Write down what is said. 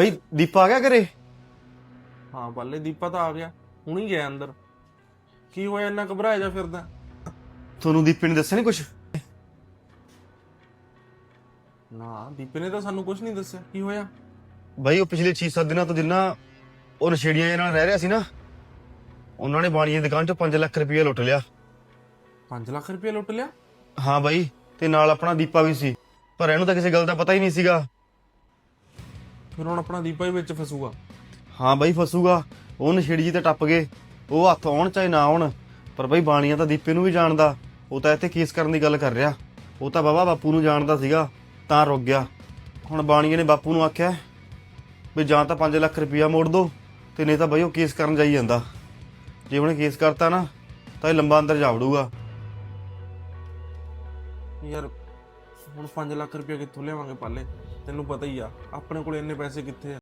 ਬਈ ਦੀਪਾ ਆ ਗਿਆ ਘਰੇ? ਹਾਂ ਬੱਲੇ ਦੀਪਾ ਤਾਂ ਆ ਗਿਆ। ਹੁਣੀ ਗਿਆ ਅੰਦਰ। ਕੀ ਹੋਇਆ ਇੰਨਾ ਘਬਰਾਇਆ ਜਾ ਫਿਰਦਾ? ਤੁਹਾਨੂੰ ਦੀਪੇ ਨੇ ਦੱਸਿਆ ਨਹੀਂ ਕੁਝ ਨਾ ਦੀਪੇ ਨੇ ਤਾਂ ਸਾਨੂੰ ਕੁਝ ਨਹੀਂ ਦੱਸਿਆ। ਕੀ ਹੋਇਆ? ਬਾਈ ਉਹ ਪਿਛਲੇ 6-7 ਦਿਨਾਂ ਤੋਂ ਜਿੰਨਾ ਉਹ ਨਸ਼ੇੜੀਆਂ ਦੇ ਨਾਲ ਰਹਿ ਰਿਹਾ ਸੀ ਨਾ ਉਹਨਾਂ ਨੇ ਬਾਣੀ ਦੀ ਦੁਕਾਨ ਚੋਂ 5 ਲੱਖ ਰੁਪਏ ਲੁੱਟ ਲਿਆ। 5 ਲੱਖ ਰੁਪਏ ਲੁੱਟ ਲਿਆ? ਹਾਂ ਬਾਈ ਤੇ ਨਾਲ ਆਪਣਾ ਦੀਪਾ ਵੀ ਸੀ। ਪਰ ਇਹਨੂੰ ਤਾਂ ਕਿਸੇ ਗੱਲ ਦਾ ਪਤਾ ਹੀ ਨਹੀਂ ਸੀਗਾ। ਫਿਰ ਹੁਣ ਆਪਣਾ ਦੀਪਾ ਹੀ ਵਿੱਚ ਫਸੂਗਾ। ਹਾਂ ਬਾਈ ਫਸੂਗਾ ਉਹ ਨਸ਼ੇੜੀ ਜੀ ਤੇ ਟੱਪ ਗਏ ਉਹ ਹੱਥ ਆਉਣ ਚਾਹੇ ਨਾ ਆਉਣ ਪਰ ਬਾਈ ਬਾਣੀਆਂ ਤਾਂ ਦੀਪੇ ਨੂੰ ਵੀ ਜਾਣਦਾ ਉਹ ਤਾਂ ਇੱਥੇ ਕੇਸ ਕਰਨ ਦੀ ਗੱਲ ਕਰ ਰਿਹਾ। ਉਹ ਤਾਂ ਬਾਬਾ ਬਾਪੂ ਨੂੰ ਜਾਣਦਾ ਸੀਗਾ ਤਾਂ ਰੁਕ ਗਿਆ। ਹੁਣ ਬਾਣੀਏ ਨੇ ਬਾਪੂ ਨੂੰ ਆਖਿਆ ਵੀ ਜਾਂ ਤਾਂ 5 ਲੱਖ ਰੁਪਇਆ ਮੋੜ ਦੋ ਤੇ ਨਹੀਂ ਤਾਂ ਬਾਈ ਉਹ ਕੇਸ ਕਰਨ ਜਾਈ ਜਾਂਦਾ। ਜੇ ਉਹਨੇ ਕੇਸ ਕਰਤਾ ਨਾ ਤਾਂ ਇਹ ਲੰਬਾ ਅੰਦਰ ਜਾ ਵੜੂਗਾ। ਯਾਰ ਹੁਣ 5 ਲੱਖ ਰੁਪਏ ਕਿੱਥੋਂ ਲਿਆਵਾਂਗੇ ਪਾਲੇ? ਤੈਨੂੰ ਪਤਾ ਹੀ ਆ, ਆਪਣੇ ਕੋਲ ਇੰਨੇ ਪੈਸੇ ਕਿੱਥੇ ਆ?